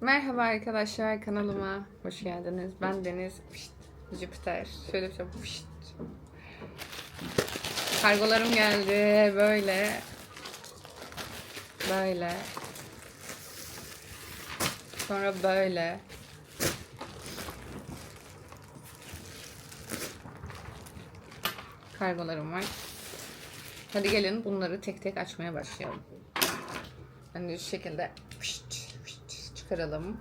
Merhaba arkadaşlar kanalıma hoş geldiniz. Ben Deniz Pişt, Jüpiter. Şöyle bir şey pişt. Kargolarım geldi böyle. Böyle. Sonra böyle. Kargolarım var. Hadi gelin bunları tek tek açmaya başlayalım. Hani şu şekilde pişt, pişt çıkaralım.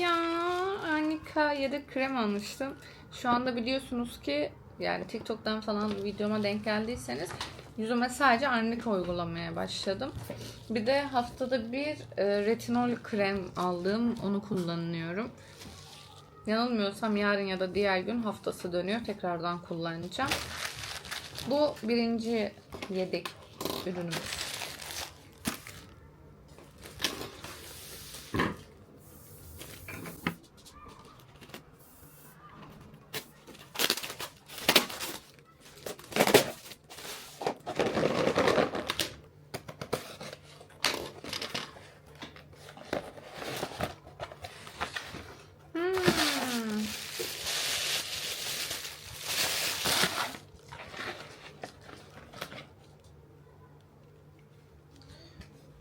Ya Annika yedek krem almıştım. Şu anda biliyorsunuz ki yani TikTok'tan falan videoma denk geldiyseniz yüzüme sadece Arnika uygulamaya başladım. Bir de haftada bir e, retinol krem aldım. Onu kullanıyorum. Yanılmıyorsam yarın ya da diğer gün haftası dönüyor. Tekrardan kullanacağım. Bu birinci yedek ürünümüz.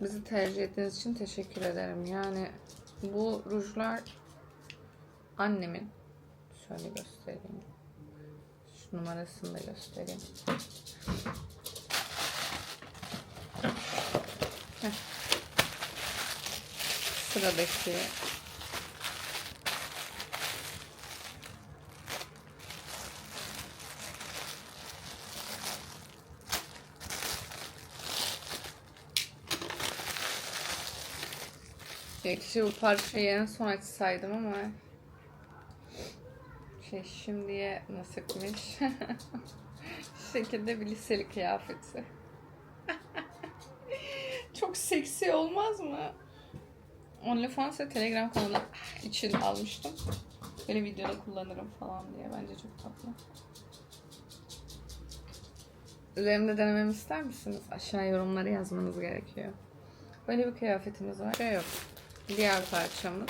Bizi tercih ettiğiniz için teşekkür ederim. Yani bu rujlar annemin. Şöyle göstereyim. Şu numarasını da göstereyim. Heh. Sıradaki Keşke bu parçayı en son açsaydım ama şey şimdiye nasipmiş. Şu şekilde bir liseli kıyafeti. Çok seksi olmaz mı? OnlyFans ve Telegram kanalı için almıştım. Böyle videoda kullanırım falan diye. Bence çok tatlı. Üzerimde denememi ister misiniz? Aşağı yorumlara yazmanız gerekiyor. Böyle bir kıyafetimiz var. Şey yok. Diğer parçamız.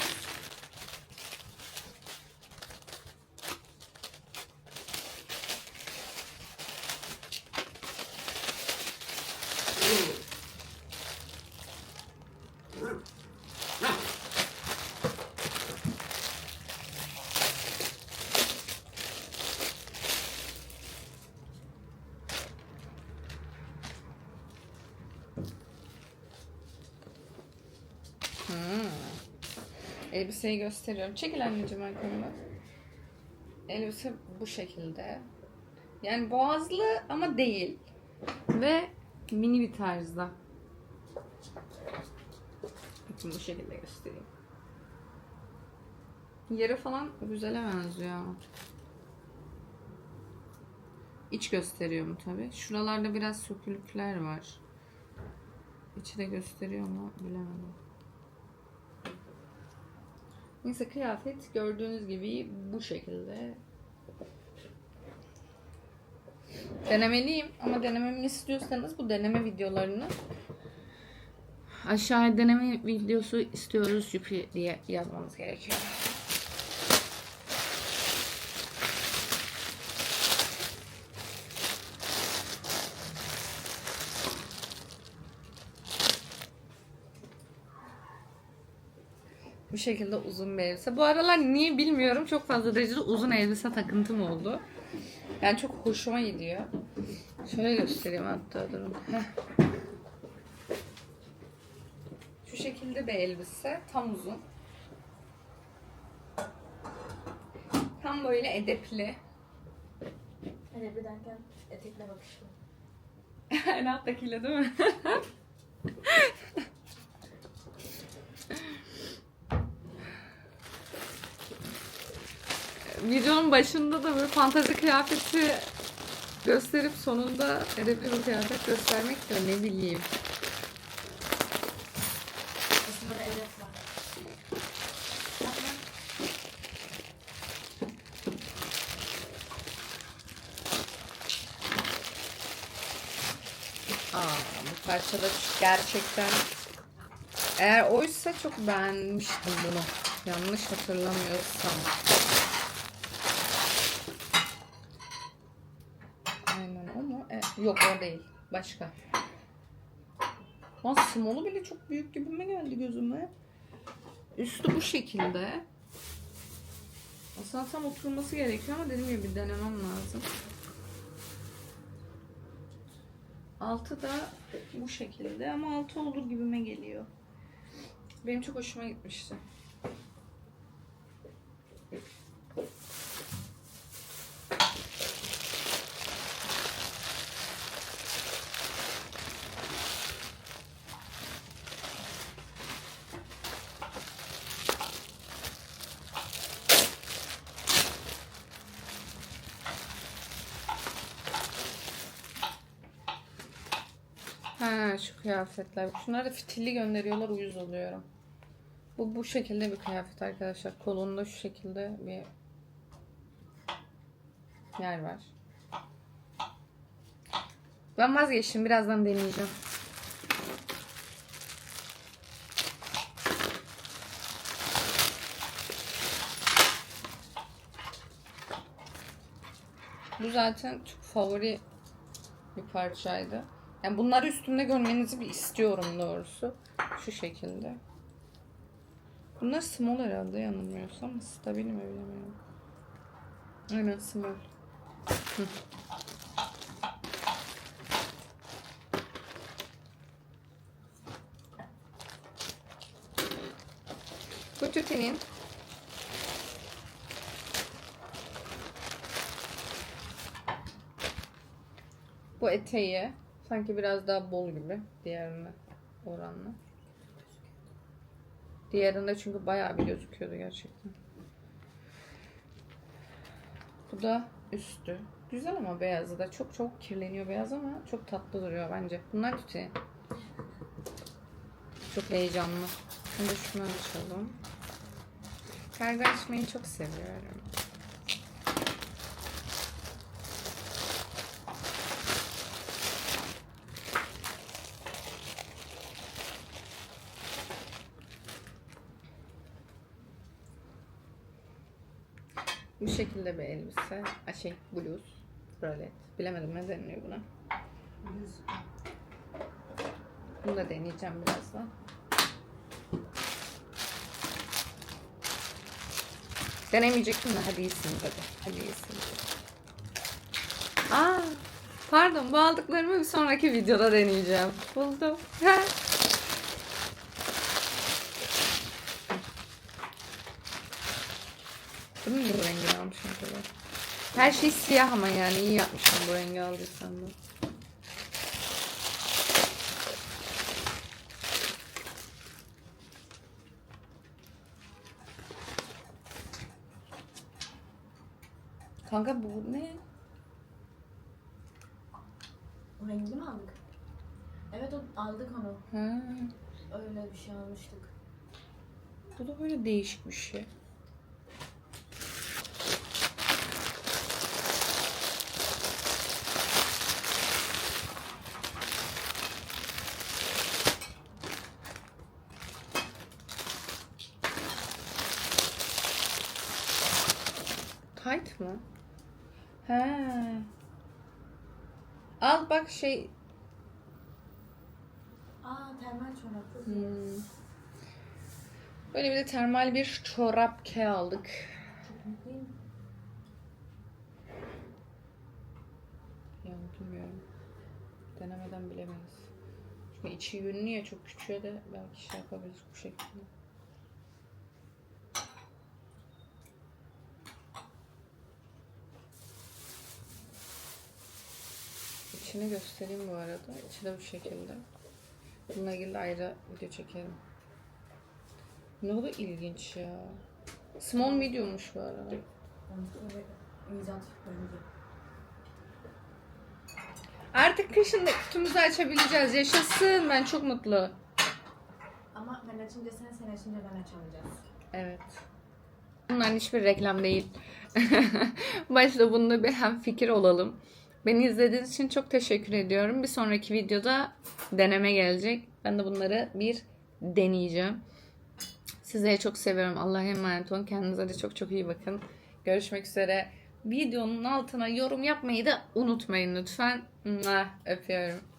Elbiseyi gösteriyorum. Çekil anneciğim arkamda. Elbise bu şekilde. Yani boğazlı ama değil. Ve mini bir tarzda. Bakın bu şekilde göstereyim. Yeri falan güzele benziyor. İç gösteriyor mu tabi. Şuralarda biraz sökülükler var. İçi de gösteriyor mu bilemedim. Neyse kıyafet gördüğünüz gibi bu şekilde. Denemeliyim ama denememi istiyorsanız bu deneme videolarını aşağıya deneme videosu istiyoruz Yupi diye yazmanız gerekiyor. Bu şekilde uzun bir elbise. Bu aralar niye bilmiyorum çok fazla derecede uzun elbise takıntım oldu. Yani çok hoşuma gidiyor. Şöyle göstereyim hatta durun. Heh. Şu şekilde bir elbise. Tam uzun. Tam böyle edepli. Bir derken etekle bakışlı. en alttakiyle değil mi? Videonun başında da böyle fantezi kıyafeti gösterip sonunda edepli bir kıyafet göstermek de ne bileyim. Evet var. Parçada gerçekten eğer oysa çok beğenmiştim bunu. Yanlış hatırlamıyorsam. Aynen o mu? E, yok o değil. Başka. Lan small'u bile çok büyük gibime geldi gözüme. Üstü bu şekilde. Aslında tam oturması gerekiyor ama dediğim gibi bir denemem lazım. Altı da bu şekilde ama altı olur gibime geliyor. Benim çok hoşuma gitmişti. Ha şu kıyafetler. Şunları da fitilli gönderiyorlar uyuz oluyorum. Bu bu şekilde bir kıyafet arkadaşlar. Kolunda şu şekilde bir yer var. Ben vazgeçtim. Birazdan deneyeceğim. Bu zaten çok favori bir parçaydı. Yani bunları üstümde görmenizi bir istiyorum doğrusu. Şu şekilde. Bunlar small herhalde yanılmıyorsam. Stabil mi bilemiyorum. Aynen small. Hı. Bu tütenin bu eteği sanki biraz daha bol gibi diğerine oranla. Diğerinde çünkü bayağı bir gözüküyordu gerçekten. Bu da üstü. Güzel ama beyazı da çok çok kirleniyor beyaz ama çok tatlı duruyor bence. Bunlar tüte. Çok heyecanlı. Şimdi şunu açalım. Kargo açmayı çok seviyorum. Bu şekilde bir elbise. A şey bluz. Bralet. Bilemedim ne deniliyor buna. Bunu da deneyeceğim birazdan. Denemeyecektim de hadi iyisiniz hadi. Hadi iyisiniz. Aa, pardon bu aldıklarımı bir sonraki videoda deneyeceğim. Buldum. Bunu mu bu rengi almışım acaba? Her şey siyah ama yani iyi yapmışım bu rengi aldıysam da. Kanka bu ne? O rengi mi aldık? Evet o aldık onu. Ha, Öyle bir şey almıştık. bu da böyle değişik bir şey. Mı? He. Al bak şey Aa termal çorap. Hmm. Böyle bir de termal bir çorap ke aldık. Yani bilmiyorum. Denemeden bilemeyiz. Çünkü içi yünlü ya çok küçüğe de belki şey yapabiliriz bu şekilde. İçini göstereyim bu arada. İçi de bu şekilde. Bununla ilgili ayrı video çekerim. Ne kadar ilginç ya. Small medium'muş bu arada. Artık kışın da kutumuzu açabileceğiz. Yaşasın. Ben çok mutlu. Ama ben açınca sen, sen açınca ben açamayacağız. Evet. Bunların hiçbir reklam değil. Başta bunda bir hem fikir olalım. Beni izlediğiniz için çok teşekkür ediyorum. Bir sonraki videoda deneme gelecek. Ben de bunları bir deneyeceğim. Sizleri çok seviyorum. Allah'a emanet olun. Kendinize de çok çok iyi bakın. Görüşmek üzere. Videonun altına yorum yapmayı da unutmayın lütfen. Öpüyorum.